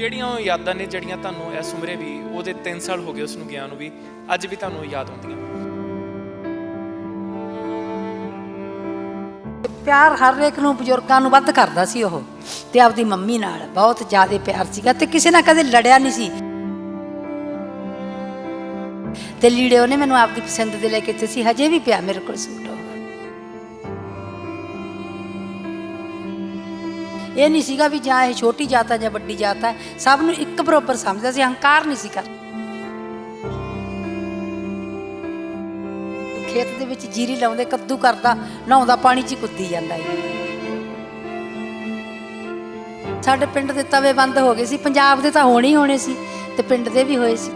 ਕਿਹੜੀਆਂ ਉਹ ਯਾਦਾਂ ਨੇ ਜਿਹੜੀਆਂ ਤੁਹਾਨੂੰ ਇਸ ਉਮਰੇ ਵੀ, ਉਹਦੇ 3 ਸਾਲ ਹੋ ਗਏ ਉਸ ਨੂੰ ਗਿਆ ਨੂੰ ਵੀ, ਅੱਜ ਵੀ ਤੁਹਾਨੂੰ ਯਾਦ ਆਉਂਦੀਆਂ। ਪਿਆਰ ਹਰ ਇੱਕ ਨੂੰ ਬਜ਼ੁਰਗਾਂ ਨੂੰ ਵੱਧ ਕਰਦਾ ਸੀ ਉਹ, ਤੇ ਆਪਦੀ ਮੰਮੀ ਨਾਲ ਬਹੁਤ ਜ਼ਿਆਦਾ ਪਿਆਰ ਸੀਗਾ, ਤੇ ਕਿਸੇ ਨਾਲ ਕਦੇ ਲੜਿਆ ਨਹੀਂ ਸੀ। ਤੇ ਲੀੜੇ ਉਹਨੇ ਮੈਨੂੰ ਆਪਦੀ ਪਸੰਦ ਦੇ ਲੈ ਕੇ ਦਿੱਤੇ ਸੀ, ਹਜੇ ਵੀ ਪਿਆ ਮੇਰੇ ਕੋਲ ਸੂਟ ਉਹ। ਇਹ ਨਹੀਂ ਸੀਗਾ ਵੀ ਜਾਂ ਇਹ ਛੋਟੀ ਜਾਤ ਹੈ ਜਾਂ ਵੱਡੀ ਜਾਤ ਹੈ ਸਭ ਨੂੰ ਇੱਕ ਬਰਾਬਰ ਸਮਝਦਾ ਸੀ, ਹੰਕਾਰ ਨਹੀਂ ਸੀ ਕਰਦਾ ਖੇਤ ਦੇ ਵਿੱਚ ਜੀਰੀ ਲਾਉਂਦੇ, ਕੱਦੂ ਕਰਦਾ, ਨਹਾਉਂਦਾ, ਪਾਣੀ 'ਚ ਕੁੱਦੀ ਜਾਂਦਾ ਹੈ ਸਾਡੇ ਪਿੰਡ ਦੇ ਤਵੇ ਬੰਦ ਹੋ ਗਏ ਸੀ, ਪੰਜਾਬ ਦੇ ਤਾਂ ਹੋਣੇ ਹੀ ਹੋਣੇ ਸੀ ਤੇ ਪਿੰਡ ਦੇ ਵੀ ਹੋਏ ਸੀ।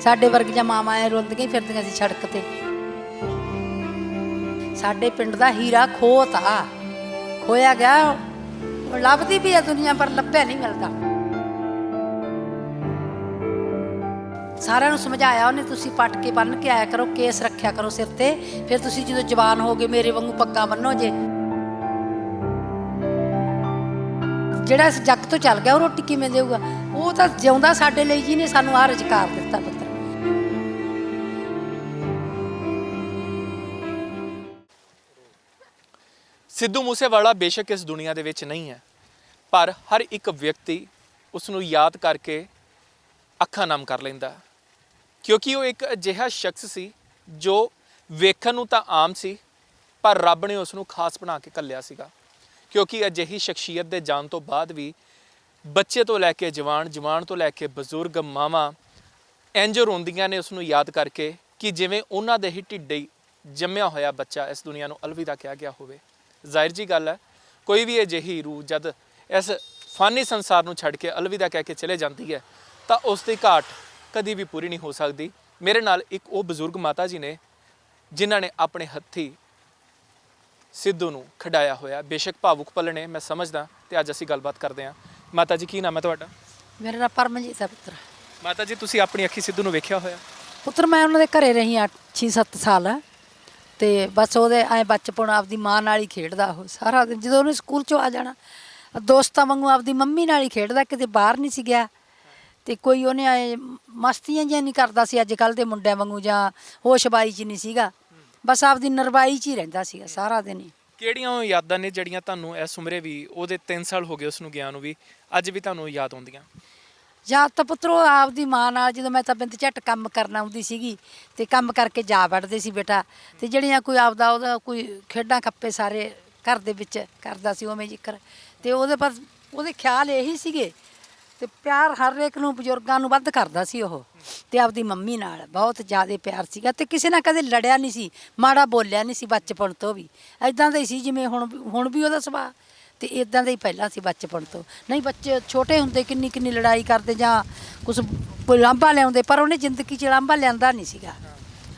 ਸਾਡੇ ਵਰਗੀਆਂ ਮਾਵਾਂ ਐ ਹੀ ਫਿਰਦੀਆਂ ਸੀ ਸੜਕ ਤੇ। ਸਾਡੇ ਪਿੰਡ ਦਾ ਹੀਰਾ ਖੋਤਾ ਹੋਇਆ ਗਿਆ ਲੱਭਦੀ ਵੀ ਹੈ ਦੁਨੀਆ, ਪਰ ਲੱਭਿਆ ਨਹੀਂ ਮਿਲਦਾ। ਸਾਰਿਆਂ ਨੂੰ ਸਮਝਾਇਆ ਉਹਨੇ, ਤੁਸੀਂ ਪੱਟ ਕੇ ਬੰਨ ਕੇ ਆਇਆ ਕਰੋ, ਕੇਸ ਰੱਖਿਆ ਕਰੋ ਸਿਰ ਤੇ, ਫਿਰ ਤੁਸੀਂ ਜਦੋਂ ਜਵਾਨ ਹੋਗੇ, ਮੇਰੇ ਵਾਂਗੂ ਪੱਕਾ ਬੰਨੋ ਜੇ। ਜਿਹੜਾ ਇਸ ਜੱਗ ਤੋਂ ਚੱਲ ਗਿਆ, ਉਹ ਰੋਟੀ ਕਿਵੇਂ ਦੇਊਗਾ? ਉਹ ਤਾਂ ਜਿਉਂਦਾ ਸਾਡੇ ਲਈ ਜੀ ਨੇ ਸਾਨੂੰ ਆਹ ਰੁਜ਼ਗਾਰ ਦਿੱਤਾ, ਪੁੱਤਰ। ਸਿੱਧੂ ਮੂਸੇਵਾਲਾ ਬੇਸ਼ੱਕ ਇਸ ਦੁਨੀਆ ਦੇ ਵਿੱਚ ਨਹੀਂ ਹੈ, ਪਰ ਹਰ ਇੱਕ ਵਿਅਕਤੀ ਉਸ ਨੂੰ ਯਾਦ ਕਰਕੇ ਅੱਖਾਂ ਨਮ ਕਰ ਲੈਂਦਾ ਕਿਉਂਕਿ ਉਹ ਇੱਕ ਅਜਿਹਾ ਸ਼ਖਸ ਸੀ ਜੋ ਵੇਖਣ ਨੂੰ ਤਾਂ ਆਮ ਸੀ, ਪਰ ਰੱਬ ਨੇ ਉਸ ਨੂੰ ਖਾਸ ਬਣਾ ਕੇ ਕੱਲਿਆ ਸੀਗਾ। ਕਿਉਂਕਿ ਅਜਿਹੀ ਸ਼ਖਸੀਅਤ ਦੇ ਜਾਣ ਤੋਂ ਬਾਅਦ ਵੀ ਬੱਚੇ ਤੋਂ ਲੈ ਕੇ ਜਵਾਨ ਜਵਾਨ ਤੋਂ ਲੈ ਕੇ ਬਜ਼ੁਰਗ ਮਾਵਾਂ ਇੰਜ ਰੋਂਦੀਆਂ ਨੇ ਉਸ ਨੂੰ ਯਾਦ ਕਰਕੇ ਕਿ ਜਿਵੇਂ ਉਹਨਾਂ ਦੇ ਹੀ ਢਿੱਡੇ ਹੀ ਜੰਮਿਆ ਹੋਇਆ ਬੱਚਾ ਇਸ ਦੁਨੀਆ ਨੂੰ ਅਲਵਿਦਾ ਕਿਹਾ ਗਿਆ ਹੋਵੇ। ਜ਼ਾਹਿਰ ਜੀ ਗੱਲ ਹੈ ਕੋਈ ਵੀ ਅਜਿਹੀ ਰੂਹ ਜਦ ਇਸ ਫਾਨੀ ਸੰਸਾਰ ਨੂੰ ਛੱਡ ਕੇ ਅਲਵਿਦਾ ਕਹਿ ਕੇ ਚਲੇ ਜਾਂਦੀ ਹੈ ਤਾਂ ਉਸ ਦੀ ਘਾਟ ਕਦੀ ਵੀ ਪੂਰੀ ਨਹੀਂ ਹੋ ਸਕਦੀ। ਮੇਰੇ ਨਾਲ ਇੱਕ ਉਹ ਬਜ਼ੁਰਗ ਮਾਤਾ ਜੀ ਨੇ ਜਿਨ੍ਹਾਂ ਨੇ ਆਪਣੇ ਹੱਥੀ ਸਿੱਧੂ ਨੂੰ ਖਡਾਇਆ ਹੋਇਆ ਬੇਸ਼ੱਕ ਭਾਵੁਕ ਪਲ ਨੇ ਮੈਂ ਸਮਝਦਾ ਤੇ ਅੱਜ ਅਸੀਂ ਗੱਲਬਾਤ ਕਰਦੇ ਹਾਂ। ਮਾਤਾ ਜੀ ਕੀ ਨਾਮ ਹੈ ਤੁਹਾਡਾ? ਮੇਰਾ ਨਾਮ ਪਰਮਜੀਤ ਹੈ ਪੁੱਤਰ। ਮਾਤਾ ਜੀ ਤੁਸੀਂ ਆਪਣੀ ਅੱਖੀ ਸਿੱਧੂ ਨੂੰ ਵੇਖਿਆ ਹੋਇਆ? ਪੁੱਤਰ ਮੈਂ ਉਹਨਾਂ ਦੇ ਘਰੇ ਰਹੀ 8 6-7 ਸਾਲ। ਤੇ ਬਸ ਉਹਦੇ ਐ ਬਚਪਨ ਆਪਦੀ ਮਾਂ ਨਾਲ ਹੀ ਖੇਡਦਾ ਉਹ ਸਾਰਾ ਦਿਨ। ਜਦੋਂ ਉਹਨੇ ਸਕੂਲ ਚੋਂ ਆ ਜਾਣਾ, ਦੋਸਤਾਂ ਵਾਂਗੂ ਆਪਦੀ ਮੰਮੀ ਨਾਲ ਹੀ ਖੇਡਦਾ, ਕਿਤੇ ਬਾਹਰ ਨਹੀਂ ਸੀ ਗਿਆ। ਤੇ ਕੋਈ ਉਹਨੇ ਐ ਮਸਤੀਆਂ ਜਿਹੀਆਂ ਨਹੀਂ ਕਰਦਾ ਸੀ ਅੱਜ ਕੱਲ ਦੇ ਮੁੰਡਿਆਂ ਵਾਂਗੂ ਜਾਂ ਹੋਸ਼ਬਾਈ 'ਚ ਨਹੀਂ ਸੀਗਾ। ਬਸ ਆਪਦੀ ਨਰਵਾਈ 'ਚ ਹੀ ਰਹਿੰਦਾ ਸੀਗਾ ਸਾਰਾ ਦਿਨ ਹੀ। ਕਿਹੜੀਆਂ ਉਹ ਯਾਦਾਂ ਨੇ ਜਿਹੜੀਆਂ ਤੁਹਾਨੂੰ ਇਸ ਉਮਰੇ ਵੀ, ਉਹਦੇ 3 ਸਾਲ ਹੋ ਗਏ ਉਸ ਨੂੰ ਗਿਆ ਨੂੰ ਵੀ, ਅੱਜ ਵੀ ਤੁਹਾਨੂੰ ਯਾਦ ਆਉਂਦੀਆਂ? ਜਾਂ ਤਾਂ ਪੁੱਤਰੋ ਆਪਦੀ ਮਾਂ ਨਾਲ ਜਦੋਂ ਮੈਂ ਤਾਂ ਬਿੰਦ ਝੱਟ ਕੰਮ ਕਰਨ ਆਉਂਦੀ ਸੀਗੀ ਤੇ ਕੰਮ ਕਰਕੇ ਜਾ ਵੜਦੇ ਸੀ ਬੇਟਾ ਤੇ ਜਿਹੜੀਆਂ ਕੋਈ ਆਪਦਾ ਉਹਦਾ ਕੋਈ ਖੇਡਾਂ ਖੱਪੇ ਸਾਰੇ ਘਰ ਦੇ ਵਿੱਚ ਕਰਦਾ ਸੀ ਉਵੇਂ ਜ਼ਿਕਰ ਤੇ ਉਹਦੇ ਪਰ ਉਹਦੇ ਖਿਆਲ ਇਹੀ ਸੀਗੇ ਤੇ ਪਿਆਰ ਹਰ ਇੱਕ ਨੂੰ ਬਜ਼ੁਰਗਾਂ ਨੂੰ ਵੱਧ ਕਰਦਾ ਸੀ ਉਹ ਤੇ ਆਪਦੀ ਮੰਮੀ ਨਾਲ ਬਹੁਤ ਜ਼ਿਆਦਾ ਪਿਆਰ ਸੀਗਾ ਤੇ ਕਿਸੇ ਨਾਲ ਕਦੇ ਲੜਿਆ ਨਹੀਂ ਸੀ, ਮਾੜਾ ਬੋਲਿਆ ਨਹੀਂ ਸੀ ਬਚਪਨ ਤੋਂ ਵੀ। ਐਦਾਂ ਦਾ ਹੀ ਸੀ ਜਿਵੇਂ ਹੁਣ ਹੁਣ ਵੀ ਉਹਦਾ ਸੁਭਾਅ। ਤੇ ਇਦਾਂ ਦਾ ਹੀ ਪਹਿਲਾਂ ਸੀ ਬਚਪਨ ਤੋਂ। ਨਹੀਂ ਬੱਚੇ ਛੋਟੇ ਹੁੰਦੇ ਕਿੰਨੀ ਕਿੰਨੀ ਲੜਾਈ ਕਰਦੇ ਜਾਂ ਕੁਝ ਲਾਂਭਾ ਲਿਆਉਂਦੇ ਪਰ ਉਹਨੇ ਜ਼ਿੰਦਗੀ 'ਚ ਲਾਂਭਾ ਲਿਆਂਦਾ ਨਹੀਂ ਸੀਗਾ।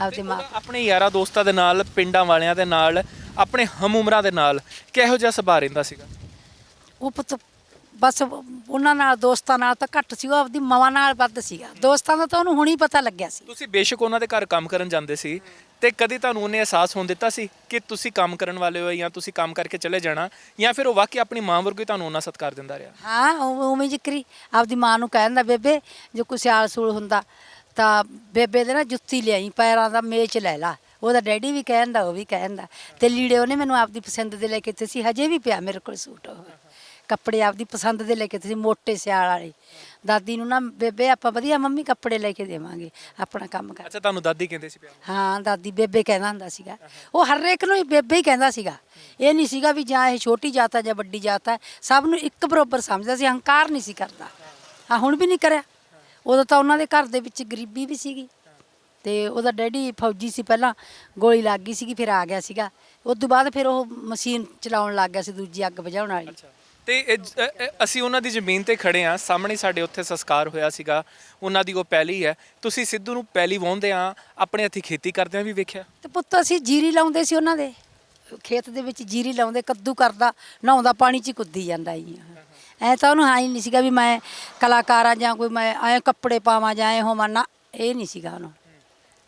ਆਪਦੇ ਮਾਂ ਆਪਣੇ ਯਾਰਾਂ ਦੋਸਤਾਂ ਦੇ ਨਾਲ ਪਿੰਡਾਂ ਵਾਲਿਆਂ ਦੇ ਨਾਲ ਆਪਣੇ ਹਮ ਉਮਰਾਂ ਦੇ ਨਾਲ ਕਿਹੋ ਜਿਹਾ ਸੁਭਾਅ ਰਹਿੰਦਾ ਸੀਗਾ? ਉਹ ਪੁੱਤ ਬਸ ਉਹਨਾਂ ਨਾਲ ਦੋਸਤਾਂ ਨਾਲ ਤਾਂ ਘੱਟ ਸੀ ਉਹ ਆਪਦੀ ਮਾਂ ਨਾਲ ਵੱਧ ਸੀਗਾ। ਦੋਸਤਾਂ ਦਾ ਤਾਂ ਉਹਨੂੰ ਹੁਣੀ ਪਤਾ ਲੱਗਿਆ ਸੀ। ਤੁਸੀਂ ਬੇਸ਼ੱਕ ਉਹਨਾਂ ਦੇ ਘਰ ਕੰਮ ਕਰਨ ਜਾਂਦੇ ਸੀ ਤੇ ਕਦੀ ਤੁਹਾਨੂੰ ਉਹਨੇ ਅਹਿਸਾਸ ਹੋਣ ਦਿੱਤਾ ਸੀ ਕਿ ਤੁਸੀਂ ਕੰਮ ਕਰਨ ਵਾਲੇ ਹੋ ਜਾਂ ਤੁਸੀਂ ਕੰਮ ਕਰਕੇ ਚਲੇ ਜਾਣਾ ਜਾਂ ਫਿਰ ਉਹ ਵਾਕਈ ਆਪਣੀ ਮਾਂ ਵਰਗੀ ਤੁਹਾਨੂੰ ਉਹਨਾਂ ਸਤਿਕਾਰ ਦਿੰਦਾ ਰਿਹਾ? ਹਾਂ ਉਹ- ਉਵੇਂ ਜ਼ਿਕਰੀ ਆਪਦੀ ਮਾਂ ਨੂੰ ਕਹਿ ਦਿੰਦਾ ਬੇਬੇ ਜੇ ਕੋਈ ਸਿਆਲ ਸੂਲ ਹੁੰਦਾ ਤਾਂ ਬੇਬੇ ਦੇ ਨਾ ਜੁੱਤੀ ਲਿਆਈ ਪੈਰਾਂ ਦਾ ਮੇਚ ਲੈ ਲਾ। ਉਹਦਾ ਡੈਡੀ ਵੀ ਕਹਿੰਦਾ ਉਹ ਵੀ ਕਹਿੰਦਾ ਤੇ ਲੀੜੇ ਉਹਨੇ ਮੈਨੂੰ ਆਪਦੀ ਪਸੰਦ ਦੇ ਲੈ ਕੇ ਦਿੱਤੇ ਸੀ ਹਜੇ ਵੀ ਪਿਆ ਮੇਰੇ ਕੋਲ ਸੂਟ ਉਹ। ਕੱਪੜੇ ਆਪਦੀ ਪਸੰਦ ਦੇ ਲੈ ਕੇ ਦਿੱਤੇ ਸੀ ਮੋٹے ਸਿਆਲ ਵਾਲੇ। ਦਾਦੀ ਨੂੰ ਨਾ ਬੇਬੇ ਆਪਾਂ ਵਧੀਆ ਮੰਮੀ ਕੱਪੜੇ ਲੈ ਕੇ ਦੇਵਾਂਗੇ ਆਪਣਾ ਕੰਮ ਕਰ। ਅੱਛਾ ਤੁਹਾਨੂੰ ਦਾਦੀ ਕਹਿੰਦੇ ਸੀ ਪਿਆ ਹਾਂ ਦਾਦੀ ਬੇਬੇ ਕਹਿੰਦਾ ਹੁੰਦਾ ਸੀਗਾ। ਉਹ ਹਰ ਇੱਕ ਨੂੰ ਹੀ ਬੇਬੇ ਹੀ ਕਹਿੰਦਾ ਸੀਗਾ। ਇਹ ਨਹੀਂ ਸੀਗਾ ਵੀ ਜਾਂ ਇਹ ਛੋਟੀ ਜਾਤ ਹੈ ਜਾਂ ਵੱਡੀ ਜਾਤ ਹੈ ਸਭ ਨੂੰ ਇੱਕ ਬਰਾਬਰ ਸਮਝਦਾ ਸੀ ਹੰਕਾਰ ਨਹੀਂ ਸੀ ਕਰਦਾ। ਹਾਂ ਹੁਣ ਵੀ ਨਹੀਂ ਕਰਿਆ। ਉਦੋਂ ਤਾਂ ਉਹਨਾਂ ਦੇ ਘਰ ਦੇ ਵਿੱਚ ਗਰੀਬੀ ਵੀ ਸੀਗੀ। ਤੇ ਉਹਦਾ ਡੈਡੀ ਫੌਜੀ ਸੀ ਪਹਿਲਾਂ ਗੋਲੀ ਲੱਗ ਗਈ ਸੀਗੀ ਫਿਰ ਆ ਗਿਆ ਸੀਗਾ। ਉਸ ਤੋਂ ਬਾਅਦ ਫਿਰ ਉਹ ਮਸ਼ੀਨ ਚਲਾਉਣ ਲੱਗ ਗਿਆ ਸੀ ਦੂਜੀ ਅੱਗ ਬੁਝਾਉਣ ਵਾਲੀ। ਤੇ ਇਹ ਜ- ਅ- ਅ- ਅਸੀਂ ਉਹਨਾਂ ਦੀ ਜ਼ਮੀਨ ਤੇ ਖੜੇ ਆ ਸਾਹਮਣੇ ਸਾਡੇ ਉੱਥੇ ਸੰਸਕਾਰ ਹੋਇਆ ਸੀਗਾ। ਉਹਨਾਂ ਦੀ ਉਹ ਪਹਿਲੀ ਹੈ। ਤੁਸੀਂ ਸਿੱਧੂ ਨੂੰ ਪਹਿਲੀ ਵਾਹੁੰਦੇ ਆ ਆਪਣੇ ਹੱਥੀਂ ਖੇਤੀ ਕਰਦਿਆਂ ਵੀ ਵੇਖਿਆ। ਤੇ ਪੁੱਤ, ਅਸੀਂ ਜੀਰੀ ਲਾਉਂਦੇ ਸੀ ਉਹਨਾਂ ਦੇ। ਖੇਤ ਦੇ ਵਿੱਚ ਜੀਰੀ ਲਾਉਂਦੇ, ਕੱਦੂ ਕਰਦਾ, ਨਹਾਉਂਦਾ, ਪਾਣੀ 'ਚ ਹੀ ਕੁੱਦੀ ਜਾਂਦਾ ਹੀ ਐ ਤਾਂ ਉਹਨੂੰ ਹਾਂ ਹੀ ਨਹੀਂ ਸੀਗਾ ਵੀ ਮੈਂ ਕਲਾਕਾਰ ਆ ਜਾਂ ਕੋਈ ਮੈਂ ਐ ਕੱਪੜੇ ਪਾਵਾਂ ਜਾਂ ਐ ਹੋਵਾਂ। ਨਾ, ਇਹ ਨਹੀਂ ਸੀਗਾ ਉਹਨੂੰ।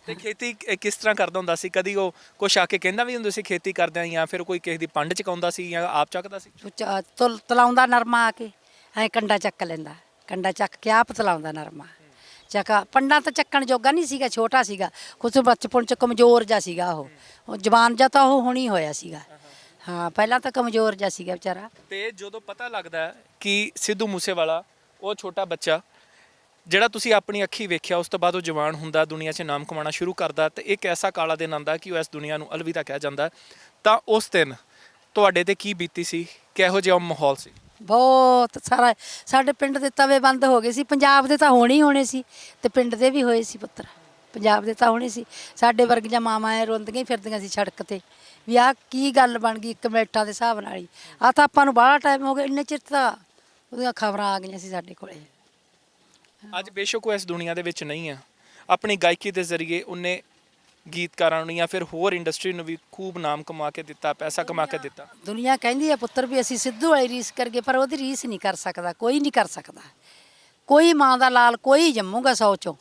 ਤੇ ਖੇਤੀ ਕ- ਕਿਸ ਤਰ੍ਹਾਂ ਕਰਦਾ ਹੁੰਦਾ ਸੀ? ਕਦੀ ਉਹ ਕੁਛ ਆ ਕੇ ਕਹਿੰਦਾ ਵੀ ਹੁੰਦਾ ਸੀ ਖੇਤੀ ਕਰਦਿਆਂ ਜਾਂ ਫਿਰ ਕੋਈ ਕਿਸੇ ਦੀ ਪੰਡ ਚਕਾਉਂਦਾ ਸੀ ਜਾਂ ਆਪ ਚੱਕਦਾ ਸੀ? ਤੁਲ- ਤਲਾਉਂਦਾ ਨਰਮਾ ਆ ਕੇ ਐ ਕੰਡਾ ਚੱਕ ਲੈਂਦਾ। ਕੰਡਾ ਚੱਕ ਕੇ ਆਪ ਤਲਾਉਂਦਾ ਨਰਮਾ। ਚੱਕਾ ਪੰਡਾ ਤਾਂ ਚੱਕਣ ਜੋਗਾ ਨਹੀਂ ਸੀਗਾ ਛੋਟਾ ਸੀਗਾ। ਕੁਝ ਬਚਪਨ ਚ ਕਮਜ਼ੋਰ ਜਾ ਸੀਗਾ ਉਹ। ਉਹ ਜਵਾਨ ਜਾਂ ਤਾਂ ਉਹ ਹੁਣੀ ਹੋਇਆ ਸੀਗਾ। ਹਾਂ ਪਹਿਲਾਂ ਤਾਂ ਕਮਜ਼ੋਰ ਜਾ ਸੀਗਾ ਵਿਚਾਰਾ। ਤੇ ਜਦੋਂ ਪਤਾ ਲੱਗਦਾ ਹੈ ਕਿ ਸਿੱਧੂ ਮੂਸੇਵਾਲਾ ਉਹ ਛੋਟਾ ਬੱਚਾ ਜਿਹੜਾ ਤੁਸੀਂ ਆਪਣੀ ਅੱਖੀ ਵੇਖਿਆ, ਉਸ ਤੋਂ ਬਾਅਦ ਉਹ ਜਵਾਨ ਹੁੰਦਾ, ਦੁਨੀਆ 'ਚ ਨਾਮ ਕਮਾਉਣਾ ਸ਼ੁਰੂ ਕਰਦਾ ਤੇ ਇੱਕ ਐਸਾ ਕਾਲਾ ਦਿਨ ਆਂਦਾ ਕਿ ਉਹ ਇਸ ਦੁਨੀਆ ਨੂੰ ਅਲਵਿਦਾ ਕਿਹਾ ਜਾਂਦਾ। ਤਾਂ ਉਸ ਦਿਨ ਤੁਹਾਡੇ ਤੇ ਕੀ ਬੀਤੀ ਸੀ? ਕਿਹੋ ਜਿਹਾ ਮਾਹੌਲ ਸੀ? ਬਹੁਤ ਸਾਰਾ, ਸਾਡੇ ਪਿੰਡ ਦੇ ਤਵੇ ਬੰਦ ਹੋ ਗਏ ਸੀ। ਪੰਜਾਬ ਦੇ ਤਾਂ ਹੋਣੇ ਹੀ ਹੋਣੇ ਸੀ ਤੇ ਪਿੰਡ ਦੇ ਵੀ ਹੋਏ ਸੀ ਪੁੱਤਰ। ਪੰਜਾਬ ਦੇ ਤਾਂ ਹੋਣੇ ਸੀ। ਸਾਡੇ ਵਰਗੀਆਂ ਮਾਵਾਂ ਐ ਰੋਂਦੀਆਂ ਹੀ ਫਿਰਦੀਆਂ ਸੀ ਸੜਕ ਤੇ। ਵੀ ਆਹ ਕੀ ਗੱਲ ਬਣ ਗਈ ਇੱਕ ਮਿੰਟਾਂ ਦੇ ਹਿਸਾਬ ਨਾਲ ਹੀ। ਆ ਤਾਂ ਆਪਾਂ ਨੂੰ ਬਾਹਲਾ ਟਾਈਮ ਹੋ ਗਿਆ, ਇੰਨੇ ਚਿਰ ਤਾਂ ਉਹਦੀਆਂ ਖਬਰਾਂ ਆ ਗਈਆਂ ਸੀ ਸਾਡੇ ਕੋਲੇ। ਅੱਜ ਬੇਸ਼ੱਕ ਉਹ ਇਸ ਦੁਨੀਆ ਦੇ ਵਿੱਚ ਨਹੀਂ ਹੈ ਆਪਣੀ ਗਾਇਕੀ ਦੇ ਜ਼ਰੀਏ ਉਹਨੇ ਗੀਤਕਾਰਾਂ ਨੂੰ ਜਾਂ ਫਿਰ ਹੋਰ ਇੰਡਸਟਰੀ ਨੂੰ ਵੀ ਖੂਬ ਨਾਮ ਕਮਾ ਕੇ ਦਿੱਤਾ ਪੈਸਾ ਕਮਾ ਕੇ ਦਿੱਤਾ। ਦੁਨੀਆ ਕਹਿੰਦੀ ਹੈ ਪੁੱਤਰ ਵੀ ਅਸੀਂ ਸਿੱਧੂ ਵਾਲੀ ਰੀਸ ਕਰਗੇ ਪਰ ਉਹਦੀ ਰੀਸ ਨਹੀਂ ਕਰ ਸਕਦਾ ਕੋਈ ਨਹੀਂ ਕਰ ਸਕਦਾ। ਕੋਈ ਮਾਂ ਦਾ ਲਾਲ ਕੋਈ ਜੰਮੂਗਾ ਸੌ ਚੋਂ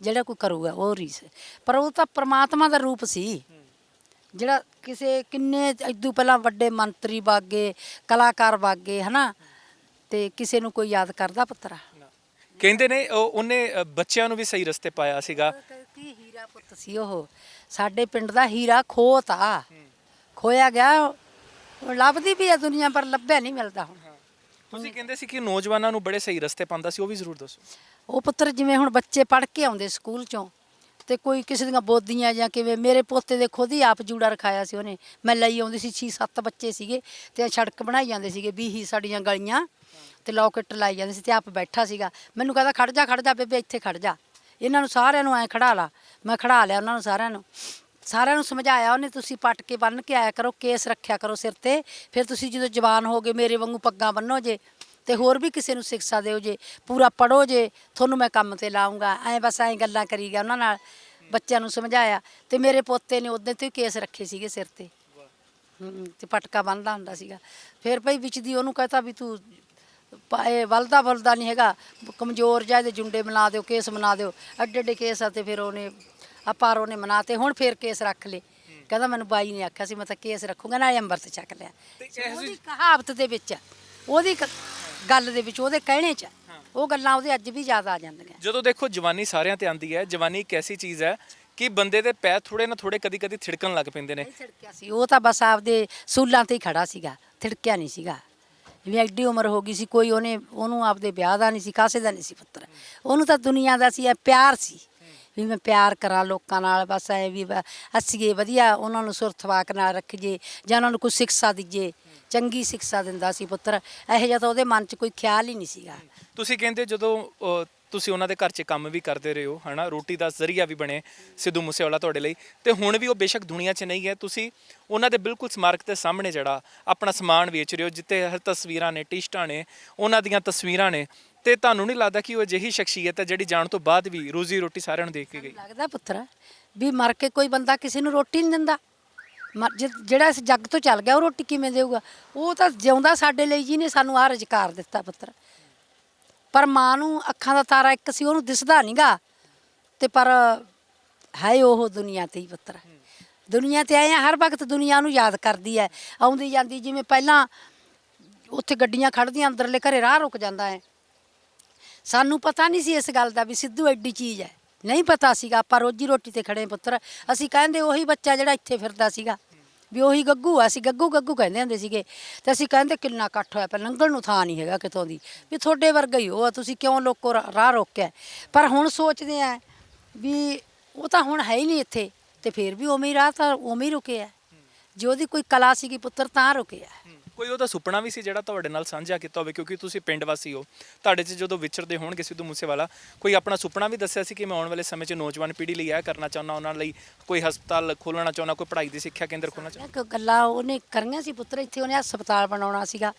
ਜਿਹੜਾ ਕੋਈ ਕਰੂਗਾ ਉਹ ਰੀਸ। ਪਰ ਉਹ ਤਾਂ ਪ੍ਰਮਾਤਮਾ ਦਾ ਰੂਪ ਸੀ। ਜਿਹੜਾ ਕਿਸੇ ਕਿੰਨੇ ਇਦੋਂ ਪਹਿਲਾਂ ਵੱਡੇ ਮੰਤਰੀ ਬਾਗੇ ਕਲਾਕਾਰ ਬਾਗੇ ਹਨਾ? ਤੇ ਕਿਸੇ ਨੂੰ ਕੋਈ ਯਾਦ ਕਰਦਾ ਪੁੱਤਰਾ? ਕਹਿੰਦੇ ਨੇ ਉਹ- ਉਹਨੇ ਅ, ਬੱਚਿਆਂ ਨੂੰ ਵੀ ਸਹੀ ਰਸਤੇ ਪਾਇਆ ਸੀਗਾ। ਕੀ ਹੀਰਾ ਪੁੱਤ ਸੀ ਉਹ। ਸਾਡੇ ਪਿੰਡ ਦਾ ਹੀਰਾ ਖੋਤਾ ਖੋਇਆ ਗਿਆ ਉਹ ਲੱਭਦੀ ਵੀ ਹੈ ਦੁਨੀਆ ਪਰ ਲੱਭਿਆ ਨਹੀਂ ਮਿਲਦਾ ਹੁਣ। ਤੁਸੀਂ ਕਹਿੰਦੇ ਸੀ ਕਿ ਨੌਜਵਾਨਾਂ ਨੂੰ ਬੜੇ ਸਹੀ ਰਸਤੇ ਪਾਉਂਦਾ ਸੀ ਉਹ ਵੀ ਜ਼ਰੂਰ ਦੱਸੋ। ਉਹ ਪੁੱਤਰ ਜਿਵੇਂ ਹੁਣ ਬੱਚੇ ਪੜ੍ਹ ਕੇ ਆਉਂਦੇ ਸਕੂਲ ਚੋਂ ਤੇ ਕੋਈ ਕਿਸੇ ਦੀਆਂ ਬੋਦੀਆਂ ਜਾਂ ਕਿਵੇਂ, ਮੇਰੇ ਪੋਤੇ ਦੇ ਖੁਦ ਹੀ ਆਪ ਜੂੜਾ ਰਖਾਇਆ ਸੀ ਉਹਨੇ। ਮੈਂ ਲਈ ਆਉਂਦੀ ਸੀ 6-7 ਬੱਚੇ ਸੀਗੇ ਤੇ ਸੜਕ ਬਣਾਈ ਜਾਂਦੇ ਸੀਗੇ, ਵੀਹੀ ਸਾਡੀਆਂ ਗਲੀਆਂ ਤੇ ਲੋਕਟ ਲਾਈ ਜਾਂਦੇ ਸੀ ਤੇ ਆਪ ਬੈਠਾ ਸੀਗਾ। ਮੈਨੂੰ ਕਹਿੰਦਾ, ਖੜ ਜਾ ਖੜ ਜਾ ਬੇਬੇ, ਇੱਥੇ ਖੜ ਜਾ। ਇਹਨਾਂ ਨੂੰ ਸਾਰਿਆਂ ਨੂੰ ਐ ਖੜਾ ਲਾ। ਮੈਂ ਖੜਾ ਲਿਆ ਉਹਨਾਂ ਨੂੰ ਸਾਰਿਆਂ ਨੂੰ। ਸਾਰਿਆਂ ਨੂੰ ਸਮਝਾਇਆ ਉਹਨੇ, ਤੁਸੀਂ ਪੱਟ ਕੇ ਬੰਨ ਕੇ ਆਇਆ ਕਰੋ, ਕੇਸ ਰੱਖਿਆ ਕਰੋ ਸਿਰ ਤੇ। ਫਿਰ ਤੁਸੀਂ ਜਦੋਂ ਜਵਾਨ ਹੋ ਗਏ ਮੇਰੇ ਵਾਂਗੂ ਪੱਗਾਂ ਬੰਨੋ ਜੇ। ਤੇ ਹੋਰ ਵੀ ਕਿਸੇ ਨੂੰ ਸਿੱਖਿਆ ਦਿਓ ਜੇ ਪੂਰਾ ਪੜੋ ਜੇ ਤੁਹਾਨੂੰ ਮੈਂ ਕੰਮ ਤੇ ਲਾਉਂਗਾ ਐ ਬਸ ਐ ਗੱਲਾਂ ਕਰੀ ਗਿਆ ਉਹਨਾਂ ਨਾਲ ਬੱਚਿਆਂ ਨੂੰ ਸਮਝਾਇਆ। ਤੇ ਮੇਰੇ ਪੋਤੇ ਨੇ ਉਦੋਂ ਤੋਂ ਕੇਸ ਰੱਖੇ ਸੀਗੇ ਸਿਰ ਤੇ। ਹੂੰ, ਤੇ ਪਟਕਾ ਬੰਨਦਾ ਹੁੰਦਾ ਸੀਗਾ। ਫਿਰ ਭਈ ਵਿੱਚ ਦੀ ਉਹਨੂੰ ਕਹਤਾ ਵੀ ਤੂੰ ਪਾਏ ਵਲਦਾ ਵਲਦਾ ਨਹੀਂ ਹੈਗਾ ਕਮਜ਼ੋਰ ਜਾ ਦੇ ਜੁੰਡੇ ਬਣਾ ਦਿਓ ਕੇਸ ਬਣਾ ਦਿਓ। ਅੱਡੇ ਅੱਡੇ ਕੇਸ ਆ ਤੇ ਫਿਰ ਉਹਨੇ ਆਪਾਰ ਉਹਨੇ ਮਨਾਤੇ ਹੁਣ ਫਿਰ ਕੇਸ ਰੱਖ ਲਏ। ਕਹਿੰਦਾ ਮੈਨੂੰ ਬਾਈ ਨੇ ਆਖਿਆ ਸੀ ਮੈਂ ਤਾਂ ਕੇਸ ਰੱਖੂਗਾ ਨਾਲੇ ਅੰਮ੍ਰਿਤ ਚੱਕ ਲਿਆ। ਤੇ ਇਹੋ ਉਹਦੀ ਜਿਹੀ ਕਹਾਵਤ ਦੇ ਵਿੱਚ ਆ, ਉਹਦੀ ਕ- ਗੱਲ ਦੇ ਵਿੱਚ ਉਹਦੇ ਕਹਿਣੇ ਚ। ਉਹ ਗੱਲਾਂ ਉਹਦੇ ਅੱਜ ਵੀ ਯਾਦ ਆ ਜਾਂਦੀਆਂ। ਜਦੋਂ ਦੇਖੋ ਜਵਾਨੀ ਸਾਰਿਆਂ ਤੇ ਆਂਦੀ ਹੈ ਜਵਾਨੀ ਇੱਕ ਐਸੀ ਚੀਜ਼ ਹੈ ਕਿ ਬੰਦੇ ਦੇ ਪੈਰ ਥੋੜੇ ਨਾ ਥੋੜੇ ਕਦੀ ਕਦੀ ਥਿੜਕਣ ਲੱਗ ਪੈਂਦੇ ਨੇ। ਥਿੜਕਿਆ ਸੀ। ਉਹ ਤਾਂ ਬਸ ਆਪਦੇ ਸੂਲਾਂ ਤੇ ਹੀ ਖੜਾ ਸੀਗਾ ਥਿੜਕਿਆ ਨਹੀਂ ਸੀਗਾ। ਜਿਵੇਂ ਐਡੀ ਉਮਰ ਹੋ ਗਈ ਸੀ ਕੋਈ ਉਹਨੇ ਉਹਨੂੰ ਆਪਦੇ ਵਿਆਹ ਦਾ ਨਹੀਂ ਸੀ ਕਾਸੇ ਦਾ ਨਹੀਂ ਸੀ ਪੁੱਤਰ। ਉਹਨੂੰ ਤਾਂ ਦੁਨੀਆ ਦਾ ਸੀ ਇਹ ਪਿਆਰ ਸੀ। ਵੀ ਮੈਂ ਪਿਆਰ ਕਰਾਂ ਲੋਕਾਂ ਨਾਲ ਬਸ ਐ ਵੀ ਬ- ਹੱਸੀਏ ਵਧੀਆ ਉਹਨਾਂ ਨੂੰ ਸੁਰਥਵਾਕ ਨਾਲ ਰੱਖੀਏ ਜਾਂ ਉਹਨਾਂ ਨੂੰ ਕੋਈ ਸਿੱਖਿਆ ਦਈਏ ਚੰਗੀ ਸਿੱਖਿਆ ਦਿੰਦਾ ਸੀ ਪੁੱਤਰ। ਇਹੋ ਜਿਹਾ ਤਾਂ ਉਹਦੇ ਮਨ 'ਚ ਕੋਈ ਖਿਆਲ ਹੀ ਨਹੀਂ ਸੀਗਾ। ਤੁਸੀਂ ਕਹਿੰਦੇ ਜਦੋਂ ਅ, ਤੁਸੀਂ ਉਹਨਾਂ ਦੇ ਘਰ 'ਚ ਕੰਮ ਵੀ ਕਰਦੇ ਰਹੇ ਹੋ ਹਨਾ? ਰੋਟੀ ਦਾ ਜ਼ਰੀਆ ਵੀ ਬਣੇ ਸਿੱਧੂ ਮੂਸੇਵਾਲਾ ਤੁਹਾਡੇ ਲਈ। ਤੇ ਹੁਣ ਵੀ ਉਹ ਬੇਸ਼ੱਕ ਦੁਨੀਆ 'ਚ ਨਹੀਂ ਹੈ। ਤੁਸੀਂ ਉਹਨਾਂ ਦੇ ਬਿਲਕੁਲ ਸਮਾਰਕ ਦੇ ਸਾਹਮਣੇ ਜਿਹੜਾ ਆਪਣਾ ਸਮਾਨ ਵੇਚ ਰਹੇ ਹੋ ਜਿੱਤੇ ਹਰ ਤਸਵੀਰਾਂ ਨੇ ਟਿਸ਼ਟਾਂ ਨੇ ਉਹਨਾਂ ਦੀਆਂ ਤਸਵੀਰਾਂ ਨੇ। ਤੇ ਤੁਹਾਨੂੰ ਨਹੀਂ ਲੱਗਦਾ ਕਿ ਉਹ ਅਜਿਹੀ ਸ਼ਖਸੀਅਤ ਹੈ ਜਿਹੜੀ ਜਾਣ ਤੋਂ ਬਾਅਦ ਵੀ ਰੋਜ਼ੀ ਰੋਟੀ ਸਾਰਿਆਂ ਨੂੰ ਦੇ ਕੇ ਗਈ? ਲੱਗਦਾ ਪੁੱਤਰ, ਵੀ ਮਰ ਕੇ ਕੋਈ ਬੰਦਾ ਕਿਸੇ ਨੂੰ ਰੋਟੀ ਨਹੀਂ ਦਿੰਦਾ। ਮਰ- ਜਿ- ਜਿਹੜਾ ਇਸ ਜੱਗ ਤੋਂ ਚੱਲ ਗਿਆ, ਉਹ ਰੋਟੀ ਕਿਵੇਂ ਦੇਊਗਾ? ਉਹ ਤਾਂ ਜਿਉਂਦਾ ਸਾਡੇ ਲਈ ਜੀ ਨੇ ਸਾਨੂੰ ਆਹ ਰੁਜ਼ਗਾਰ ਦਿੱਤਾ ਪੁੱਤਰ। ਪਰ ਮਾਂ ਨੂੰ ਅੱਖਾਂ ਦਾ ਤਾਰਾ ਇੱਕ ਸੀ, ਉਹਨੂੰ ਦਿਸਦਾ ਨਹੀਂਗਾ ਤੇ ਪਰ ਹੈ ਉਹ ਦੁਨੀਆ ਤੇ ਹੀ ਪੁੱਤਰ। ਦੁਨੀਆ ਤੇ ਆਏ ਆ, ਹਰ ਵਕਤ ਦੁਨੀਆ ਨੂੰ ਯਾਦ ਕਰਦੀ ਹੈ। ਆਉਂਦੀ ਜਾਂਦੀ ਜਿਵੇਂ ਪਹਿਲਾਂ ਉੱਥੇ ਗੱਡੀਆਂ ਖੜਦੀਆਂ ਅੰਦਰਲੇ ਘਰੇ ਰਾਹ ਰੁਕ ਜਾਂਦਾ ਹੈ। ਸਾਨੂੰ ਪਤਾ ਨਹੀਂ ਸੀ ਇਸ ਗੱਲ ਦਾ ਵੀ ਸਿੱਧੂ ਐਡੀ ਚੀਜ਼ ਹੈ। ਨਹੀਂ ਪਤਾ ਸੀਗਾ, ਆਪਾਂ ਰੋਜੀ ਰੋਟੀ ਤੇ ਖੜੇ ਪੁੱਤਰ। ਅਸੀਂ ਕਹਿੰਦੇ ਉਹੀ ਬੱਚਾ ਜਿਹੜਾ ਇੱਥੇ ਫਿਰਦਾ ਸੀਗਾ, ਵੀ ਉਹੀ ਗੱਗੂ ਆ, ਅਸੀਂ ਗੱਗੂ ਗੱਗੂ ਕਹਿੰਦੇ ਹੁੰਦੇ ਸੀਗੇ। ਤੇ ਅਸੀਂ ਕਹਿੰਦੇ ਕਿੰਨਾ ਇਕੱਠ ਹੋਇਆ, ਪਰ ਲੰਘਣ ਨੂੰ ਥਾਂ ਨਹੀਂ ਹੈਗਾ ਕਿਤੋਂ ਦੀ। ਵੀ ਤੁਹਾਡੇ ਵਰਗਾ ਹੀ ਉਹ ਆ, ਤੁਸੀਂ ਕਿਉਂ ਲੋਕੋ ਰਾ- ਰਾਹ ਰੋਕਿਆ? ਪਰ ਹੁਣ ਸੋਚਦੇ ਆ ਵੀ ਉਹ ਤਾਂ ਹੁਣ ਹੈ ਹੀ ਨਹੀਂ ਇੱਥੇ, ਤੇ ਫਿਰ ਵੀ ਉਵੇਂ ਹੀ ਰਾਹ ਤਾਂ ਉਵੇਂ ਹੀ ਰੁਕੇ ਆ ਜੇ ਉਹਦੀ ਕੋਈ ਕਲਾ ਸੀਗੀ ਪੁੱਤਰ ਤਾਂ ਰੁਕੇ ਆ ਕੋਈ ਉਹਦਾ ਸੁਪਨਾ ਵੀ ਸੀ ਜਿਹੜਾ ਤੁਹਾਡੇ ਨਾਲ ਸਾਂਝਾ ਕੀਤਾ ਹੋਵੇ ਕਿਉਂਕਿ ਤੁਸੀਂ ਪਿੰਡ ਵਾਸੀ ਹੋ। ਤੁਹਾਡੇ 'ਚ ਜਦੋਂ ਵਿਚਰਦੇ ਹੋਣਗੇ ਸਿੱਧੂ ਮੂਸੇਵਾਲਾ ਕੋਈ ਆਪਣਾ ਸੁਪਨਾ ਵੀ ਦੱਸਿਆ ਸੀ ਕਿ ਮੈਂ ਆਉਣ ਵਾਲੇ ਸਮੇਂ 'ਚ ਨੌਜਵਾਨ ਪੀੜ੍ਹੀ ਲਈ ਇਹ ਕਰਨਾ ਚਾਹੁੰਦਾ ਉਹਨਾਂ ਲਈ ਕੋਈ ਹਸਪਤਾਲ ਖੋਲ੍ਹਣਾ ਚਾਹੁੰਦਾ ਕੋਈ ਪੜ੍ਹਾਈ ਦੀ ਸਿੱਖਿਆ ਕੇਂਦਰ ਖੋਲ੍ਹਣਾ ਚਾਹੁੰਦਾ? ਇੱਕ ਗੱਲਾਂ ਉਹਨੇ ਕਰੀਆਂ ਸੀ ਪੁੱਤਰ ਇੱਥੇ ਉਹਨੇ ਹਸਪਤਾਲ ਬਣਾਉਣਾ ਸੀਗਾ।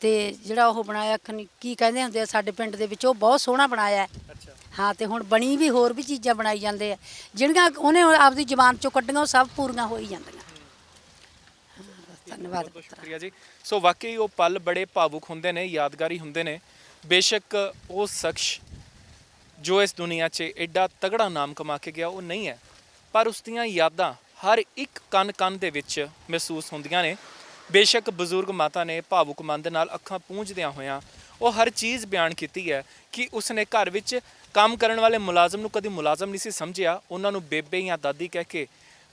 ਤੇ ਜਿਹੜਾ ਉਹ ਬਣਾਇਆ ਕੀ ਕਹਿੰਦੇ ਹੁੰਦੇ ਆ ਸਾਡੇ ਪਿੰਡ ਦੇ ਵਿੱਚ ਉਹ ਬਹੁਤ ਸੋਹਣਾ ਬਣਾਇਆ। ਹੈ ਅੱਛਾ। ਹਾਂ ਤੇ ਹੁਣ ਬਣੀ ਵੀ ਹੋਰ ਵੀ ਚੀਜ਼ਾਂ ਬਣਾਈ ਜਾਂਦੇ ਆ। ਜਿਹੜੀਆਂ ਉਹਨੇ ਆਪਦੀ ਜ਼ੁਬਾਨ ਚੋਂ ਕੱਢੀਆਂ ਉਹ ਸਭ ਪੂਰੀਆਂ ਹੋ ਹੀ ਜਾਂਦੀਆਂ। ਧੰਨਵਾਦ। ਬਹੁਤ ਸ਼ੁਕਰੀਆ ਜੀ। ਸੋ ਵਾਕਈ ਉਹ ਪਲ ਬੜੇ ਭਾਵੁਕ ਹੁੰਦੇ ਨੇ, ਯਾਦਗਾਰੀ ਹੁੰਦੇ ਨੇ। ਬੇਸ਼ੱਕ ਉਹ ਸ਼ਖਸ ਜੋ ਇਸ ਦੁਨੀਆ 'ਚ ਐਡਾ ਤਗੜਾ ਨਾਮ ਕਮਾ ਕੇ ਗਿਆ, ਉਹ ਨਹੀਂ ਹੈ। ਪਰ ਉਸ ਦੀਆਂ ਯਾਦਾਂ ਹਰ ਇੱਕ ਕਨ ਕਨ ਦੇ ਵਿੱਚ ਮਹਿਸੂਸ ਹੁੰਦੀਆਂ ਨੇ। ਬੇਸ਼ੱਕ ਬਜ਼ੁਰਗ ਮਾਤਾ ਨੇ ਭਾਵੁਕ ਮਨ ਦੇ ਨਾਲ ਅੱਖਾਂ ਪੂੰਝਦਿਆਂ ਹੋਇਆਂ ਉਹ ਹਰ ਚੀਜ਼ ਬਿਆਨ ਕੀਤੀ ਹੈ ਕਿ ਉਸਨੇ ਘਰ ਵਿੱਚ ਕੰਮ ਕਰਨ ਵਾਲੇ ਮੁਲਾਜ਼ਮ ਨੂੰ ਕਦੀ ਮੁਲਾਜ਼ਮ ਨਹੀਂ ਸੀ ਸਮਝਿਆ। ਉਹਨਾਂ ਨੂੰ ਬੇਬੇ ਜਾਂ ਦਾਦੀ ਕਹਿ ਕੇ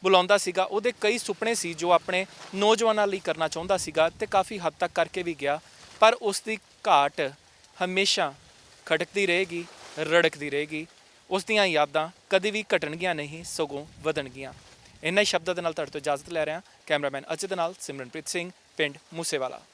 ਬੁਲਾਉਂਦਾ ਸੀਗਾ। ਉਹਦੇ ਕਈ ਸੁਪਨੇ ਸੀ ਜੋ ਆਪਣੇ ਨੌਜਵਾਨਾਂ ਲਈ ਕਰਨਾ ਚਾਹੁੰਦਾ ਸੀਗਾ ਤੇ ਕਾਫੀ ਹੱਦ ਤੱਕ ਕਰਕੇ ਵੀ ਗਿਆ। ਪਰ ਉਸ ਦੀ ਘਾਟ ਹਮੇਸ਼ਾ ਖਟਕਦੀ ਰਹੇਗੀ, ਰੜਕਦੀ ਰਹੇਗੀ। ਉਸ ਦੀਆਂ ਯਾਦਾਂ ਕਦੇ ਵੀ ਘਟਣਗੀਆਂ ਨਹੀਂ, ਸਗੋਂ ਵਧਣਗੀਆਂ। ਇੰਨਾ ਸ਼ਬਦਾਂ ਦੇ ਨਾਲ ਤੁਹਾਡੇ ਤੋਂ ਇਜਾਜ਼ਤ ਲੈ ਰਿਹਾ ਕੈਮਰਾਮੈਨ ਅਜੇ ਨਾਲ ਸਿਮਰਨਪ੍ਰੀਤ ਸਿੰਘ, ਪਿੰਡ ਮੂਸੇਵਾਲਾ।